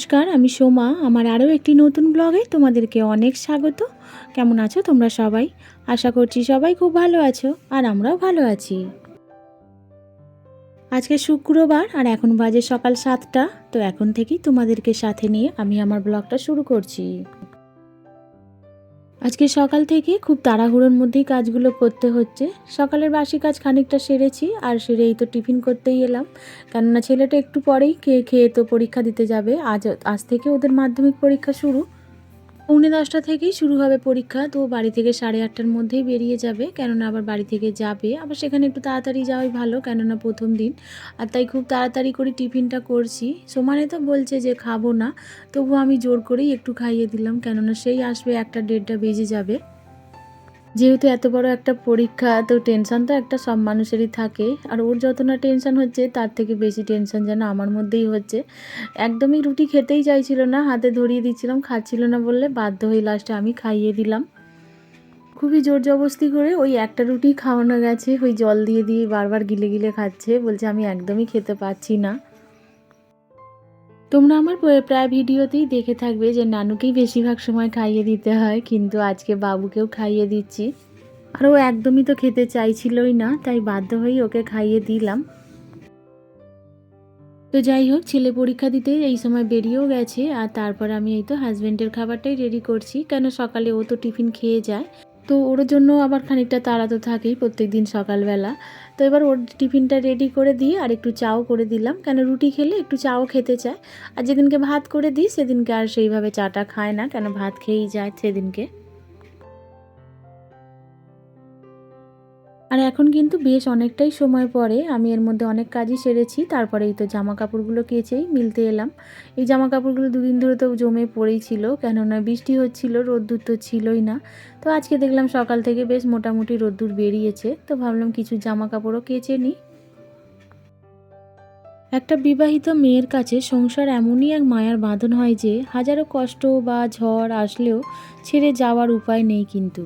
নমস্কার, আমি সোমা। আমার আরও একটি নতুন ব্লগে তোমাদেরকে অনেক স্বাগত। কেমন আছো তোমরা সবাই? আশা করছি সবাই খুব ভালো আছো আর আমরাও ভালো আছি। আজকে শুক্রবার আর এখন বাজে সকাল সাতটা, তো এখন থেকেই তোমাদেরকে সাথে নিয়ে আমি আমার ব্লগটা শুরু করছি। আজকে সকাল থেকে খুব তাড়াহুড়োর মধ্যেই কাজগুলো করতে হচ্ছে। সকালের বাসি কাজ খানিকটা সেরেছি, আর সেরে তো টিফিন করতেই এলাম। কেননা ছেলেটা একটু পরেই খেয়ে খেয়ে তো পরীক্ষা দিতে যাবে। আজ আজ থেকে ওদের মাধ্যমিক পরীক্ষা শুরু। পৌনে দশটা থেকেই শুরু হবে পরীক্ষা, তো বাড়ি থেকে সাড়ে আটটার মধ্যেই বেরিয়ে যাবে। কেননা আবার বাড়ি থেকে যাবে। আবার সেখানে একটু তাড়াতাড়ি যাওয়াই ভালো, কেননা প্রথম দিন। আর তাই খুব তাড়াতাড়ি করে টিফিনটা করছি। সমানে তো বলছে যে খাব না তবু আমি জোর করেই একটু খাইয়ে দিলাম, কেননা সেই আসবে একটা দেড়টা বেজে যাবে। যেহেতু এত বড় একটা পরীক্ষা, তো টেনশন তো একটা সব মানুষেরই থাকে। আর ওর যত না টেনশন হচ্ছে, তার থেকে বেশি টেনশন যেন আমার মধ্যেই হচ্ছে। একদমই রুটি খেতেই চাইছিল না, হাতে ধরিয়ে দিচ্ছিলাম, খাচ্ছিল না বললে বাধ্য হয়ে লাস্টে আমি খাইয়ে দিলাম। খুবই জোর জবস্তি করে ওই একটা রুটি খাওয়ানো গেছে, ওই জল দিয়ে দিয়ে বারবার গিলে গিলে খাচ্ছে, বলছে আমি একদমই খেতে পাচ্ছি না। তোমরা আমার প্রায় ভিডিওতেই দেখে থাকবে যে নানুকেই বেশিরভাগ সময় খাইয়ে দিতে হয়, কিন্তু আজকে বাবুকেও খাইয়ে দিচ্ছি। আর ও একদমই তো খেতে চাইছিলই না, তাই বাধ্য হয়েই ওকে খাইয়ে দিলাম। তো যাই হোক, ছেলে পরীক্ষা দিতে এই সময় বেরিয়েও গেছে, আর তারপর আমি এই তো হাজব্যান্ডের খাবারটাই রেডি করছি। কেন সকালে ও তো টিফিন খেয়ে যায়। তো ওর জন্য আবার খানিকটা তাড়া তো থাকেই প্রত্যেক দিন সকালবেলা। তো এবার ওর টিফিনটা রেডি করে দিয়ে আর একটু চাও করে দিলাম। কেন রুটি খেলে একটু চাও খেতে চায়। আর যেদিনকে ভাত করে দিই, সেদিনকে আর সেইভাবে চাটা খায় না। কেন ভাত খেয়েই যায় সেদিনকে। আর এখন কিন্তু বেশ অনেকটাই সময় পরে, আমি এর মধ্যে অনেক কাজই সেরেছি। তারপরে এই তো জামা কাপড়গুলো কেচেই মিলতে এলাম। এই জামা কাপড়গুলো দুদিন ধরে তো জমে পড়েই ছিল কেননা বৃষ্টি হচ্ছিল, রোদ্দুর তো ছিলই না। তো আজকে দেখলাম সকাল থেকে বেশ মোটামুটি রোদ্দুর বেরিয়েছে, তো ভাবলাম কিছু জামা কাপড়ও কেচে নিই। একটা বিবাহিত মেয়ের কাছে সংসার এমনই এক মায়ার বাঁধন হয় যে, হাজারো কষ্ট বা ঝড় আসলেও ছেড়ে যাওয়ার উপায় নেই কিন্তু।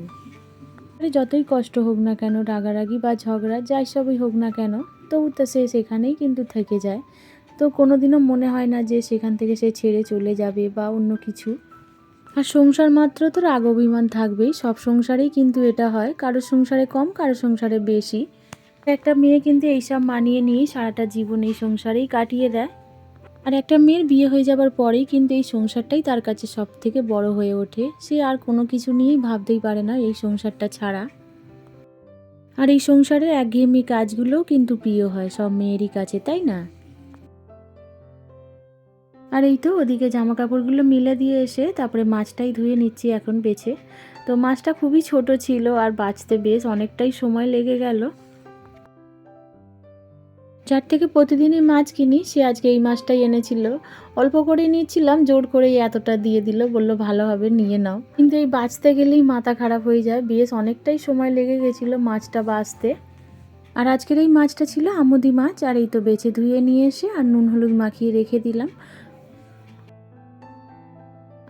আরে যতই কষ্ট হোক না কেন, রাগারাগি বা ঝগড়া, যাই সবই হোক না কেন, তবু তো সে সেখানেই কিন্তু থেকে যায়। তো কোনোদিনও মনে হয় না যে সেখান থেকে সে ছেড়ে চলে যাবে বা অন্য কিছু। আর সংসার মাত্র তো রাগ অভিমান থাকবেই। সব সংসারেই কিন্তু এটা হয়। কারও সংসারে কম কারও সংসারে বেশি। একটা মেয়ে কিন্তু এইসব মানিয়ে নিয়ে সারাটা জীবন এই সংসারেই কাটিয়ে দেয়। আর একটা মেয়ের বিয়ে হয়ে যাবার পরেই কিন্তু এই সংসারটাই তার কাছে সব থেকে বড় হয়ে ওঠে। সে আর কোনো কিছু নিয়েই ভাবতেই পারে না এই সংসারটা ছাড়া। আর এই সংসারের একঘেয়েমি কাজগুলোও কিন্তু প্রিয় হয়, সব মেয়েরই কাছে, তাই না? আর এই তো ওদিকে জামা কাপড়গুলো মিলে দিয়ে এসে তারপরে মাছটাই ধুয়ে নিচ্ছি এখন বেছে। তো মাছটা খুবই ছোট ছিল আর বাঁচতে বেশ অনেকটাই সময় লেগে গেল। যার থেকে প্রতিদিনই মাছ কিনি, সে আজকে এই মাছটাই এনেছিল। অল্প করে নিয়েছিলাম, জোর করে এতটা দিয়ে দিল, বলল ভালোভাবে নিয়ে নাও। কিন্তু এই বাঁচতে গেলেই মাথা খারাপ হয়ে যায়। বেশ অনেকটাই সময় লেগে গেছিল মাছটা বাঁচতে। আর আজকের এই মাছটা ছিল আমুদি মাছ, আর এই তো বেছে ধুয়ে নিয়ে এসে আর নুন হলুদ মাখিয়ে রেখে দিলাম।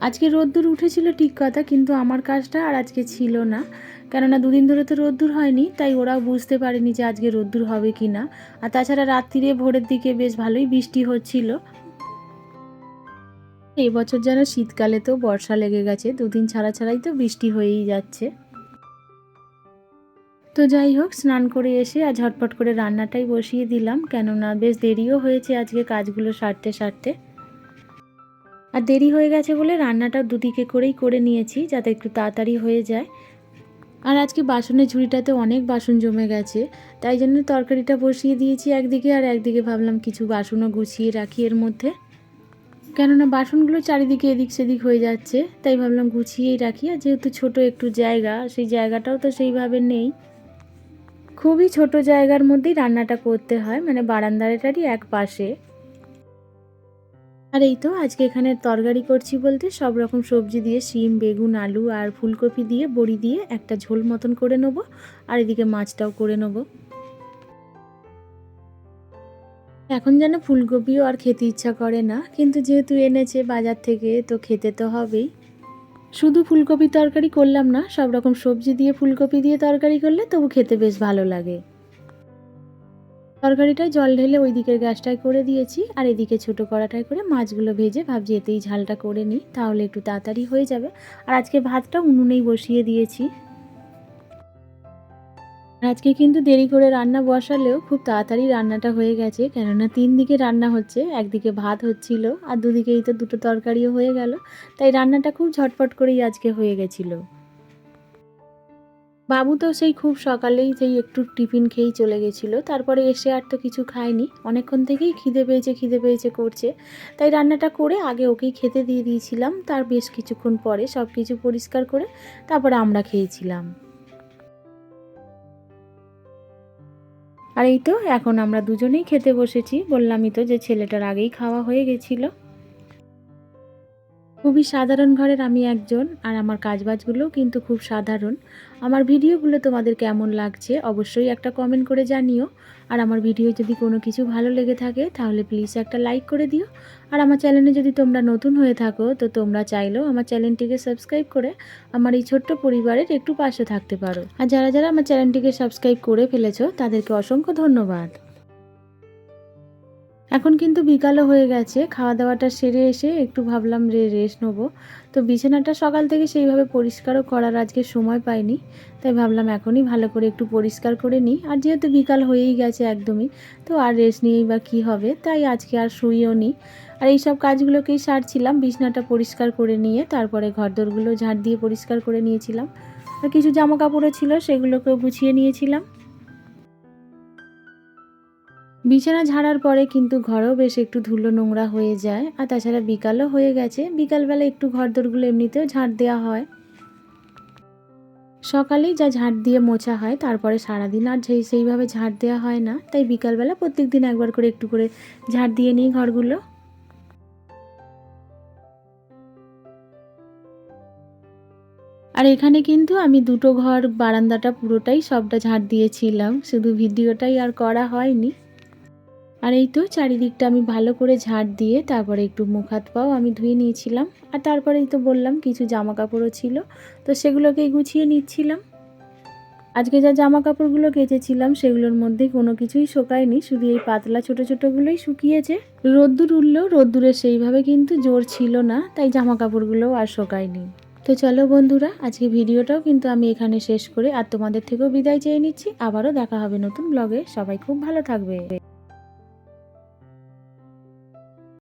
আজকে রোদ্দুর উঠেছিল ঠিক কথা, কিন্তু আমার কাজটা আর আজকে ছিল না। কেননা দুদিন ধরে তো রোদ্দুর হয়নি, তাই ওরাও বুঝতে পারেনি যে আজকে রোদ্দুর হবে কি না। আর তাছাড়া রাত্রিরে ভোরের দিকে বেশ ভালোই বৃষ্টি হচ্ছিল। এবছর যেন শীতকালে তো বর্ষা লেগে গেছে, দুদিন ছাড়া ছাড়াই তো বৃষ্টি হয়েই যাচ্ছে। তো যাই হোক, স্নান করে এসে আর ঝটপট করে রান্নাটাই বসিয়ে দিলাম, কেননা বেশ দেরিও হয়েছে আজকে কাজগুলো সারতে সারতে। আর দেরি হয়ে গেছে বলে রান্নাটা দুদিকে করেই করে নিয়েছি যাতে একটু তাড়াতাড়ি হয়ে যায়। আর আজকে বাসনের ঝুড়িটাতে অনেক বাসন জমে গেছে, তাই জন্য তরকারিটা বসিয়ে দিয়েছি একদিকে আর একদিকে ভাবলাম কিছু বাসনও গুছিয়ে রাখি এর মধ্যে। কেননা বাসনগুলো চারিদিকে এদিক সেদিক হয়ে যাচ্ছে, তাই ভাবলাম গুছিয়েই রাখি। আর যেহেতু ছোট একটু জায়গা, সেই জায়গাটাও তো সেইভাবে নেই। খুবই ছোট জায়গার মধ্যেই রান্নাটা করতে হয় মানে বারান্দাটারই এক পাশে। আর এই তো আজকে এখানে তরকারি করছি বলতে সব রকম সবজি দিয়ে শিম, বেগুন, আলু আর ফুলকপি দিয়ে, বড়ি দিয়ে একটা ঝোল মতন করে নেব আর এদিকে মাছটাও করে নেব। এখন যেন ফুলকপিও আর খেতে ইচ্ছা করে না, কিন্তু যেহেতু এনেছে বাজার থেকে, তো খেতে তো হবেই। শুধু ফুলকপি তরকারি করলাম না, সব রকম সবজি দিয়ে ফুলকপি দিয়ে তরকারি করলে তবু খেতে বেশ ভালো লাগে। তরকারিটায় জল ঢেলে ওই দিকের গ্যাসটায় করে দিয়েছি, আর এদিকে ছোটো কড়াটায় করে মাছগুলো ভেজে ভাবছি এতেই ঝালটা করে নিই, তাহলে একটু তাড়াতাড়ি হয়ে যাবে। আর আজকে ভাতটা উনুনেই বসিয়ে দিয়েছি। আজকে কিন্তু দেরি করে রান্না বসালেও খুব তাড়াতাড়ি রান্নাটা হয়ে গেছে, কেননা তিন দিকে রান্না হচ্ছে, একদিকে ভাত হচ্ছিল, আর দুদিকেই তো দুটো তরকারিও হয়ে গেল, তাই রান্নাটা খুব ঝটপট করেই আজকে হয়ে গেছিল। বাবু তো সেই খুব সকালেই সেই একটু টিফিন খেয়েই চলে গেছিল। তারপরে এসে আর তো কিছু খায়নি। অনেকক্ষণ থেকেই খিদে পেয়েছে খিদে পেয়েছে করছে। তাই রান্নাটা করে আগে ওকেই খেতে দিয়ে দিয়েছিলাম। তার বেশ কিছুক্ষণ পরে সব কিছু পরিষ্কার করে তারপরে আমরা খেয়েছিলাম। আর এই তো, এখন আমরা দুজনেই খেতে বসেছি। বললামই তো যে ছেলেটার আগেই খাওয়া হয়ে গেছিল। খুবই সাধারণ ঘরের আমি একজন আর আমার কাজবাজগুলোও কিন্তু খুব সাধারণ। আমার ভিডিওগুলো তোমাদের কেমন লাগছে অবশ্যই একটা কমেন্ট করে জানিও। আর আমার ভিডিও যদি কোনো কিছু ভালো লেগে থাকে তাহলে প্লিজ একটা লাইক করে দিও। আর আমার চ্যানেলে যদি তোমরা নতুন হয়ে থাকো তো তোমরা চাইলেও আমার চ্যানেলটিকে সাবস্ক্রাইব করে আমার এই ছোট্ট পরিবারের একটু পাশে থাকতে পারো। আর যারা যারা আমার চ্যানেলটিকে সাবস্ক্রাইব করে ফেলেছো তাদেরকে অসংখ্য ধন্যবাদ। এখন কিন্তু বিকালও হয়ে গেছে খাওয়া দাওয়াটা সেরে এসে একটু ভাবলাম রে রেস্ট নেব। তো বিছানাটা সকাল থেকে সেইভাবে পরিষ্কারও করার আজকে সময় পাইনি, তাই ভাবলাম এখনই ভালো করে একটু পরিষ্কার করে নিই। আর যেহেতু বিকাল হয়েই গেছে একদমই, তো আর রেস্ট নিয়েই বা কী হবে, তাই আজকে আর শুইও নিই আর এই সব কাজগুলোকেই সারছিলাম, বিছনাটা পরিষ্কার করে নিয়ে তারপরে ঘরদোরগুলো ঝাড় দিয়ে পরিষ্কার করে নিয়েছিলাম। আর কিছু জামা কাপড়ও ছিল, সেগুলোকেও গুছিয়ে নিয়েছিলাম। বিছানা ঝাড়ার পরে কিন্তু ঘরেও বেশ একটু ধুলো নোংরা হয়ে যায়। আর তাছাড়া বিকালও হয়ে গেছে। বিকালবেলা একটু ঘরদোরগুলো এমনিতেও ঝাড় দেওয়া হয়। সকালেই যা ঝাড় দিয়ে মোছা হয়, তারপরে সারাদিন আর সেই সেইভাবে ঝাড় দেওয়া হয় না। তাই বিকালবেলা প্রত্যেক দিন একবার করে একটু করে ঝাড় দিয়ে নিই ঘরগুলো। আর এখানে কিন্তু আমি দুটো ঘর, বারান্দাটা পুরোটাই সবটা ঝাড় দিয়েছিলাম। শুধু ভিডিওটাই আর করা হয়নি। আর এই তো চারিদিকটা আমি ভালো করে ঝাড় দিয়ে তারপরে একটু মুখ হাত পাও আমি ধুয়ে নিয়েছিলাম। আর তারপরেই তো বললাম কিছু জামা কাপড়ও ছিল, তো সেগুলোকেই গুছিয়ে নিচ্ছিলাম। আজকে যা জামা কাপড়গুলো কেচেছিলাম সেগুলোর মধ্যে কোনো কিছুই শোকায়নি, শুধু এই পাতলা ছোট ছোটোগুলোই শুকিয়েছে। রোদ্দুর উঠলেও রোদ্দুরের সেইভাবে কিন্তু জোর ছিল না, তাই জামা কাপড়গুলোও আর শোকায়নি। তো চলো বন্ধুরা, আজকে ভিডিওটাও কিন্তু আমি এখানে শেষ করে, আর তোমাদের থেকেও বিদায় চেয়ে নিচ্ছি। আবারও দেখা হবে নতুন ব্লগে সবাই খুব ভালো থাকবে।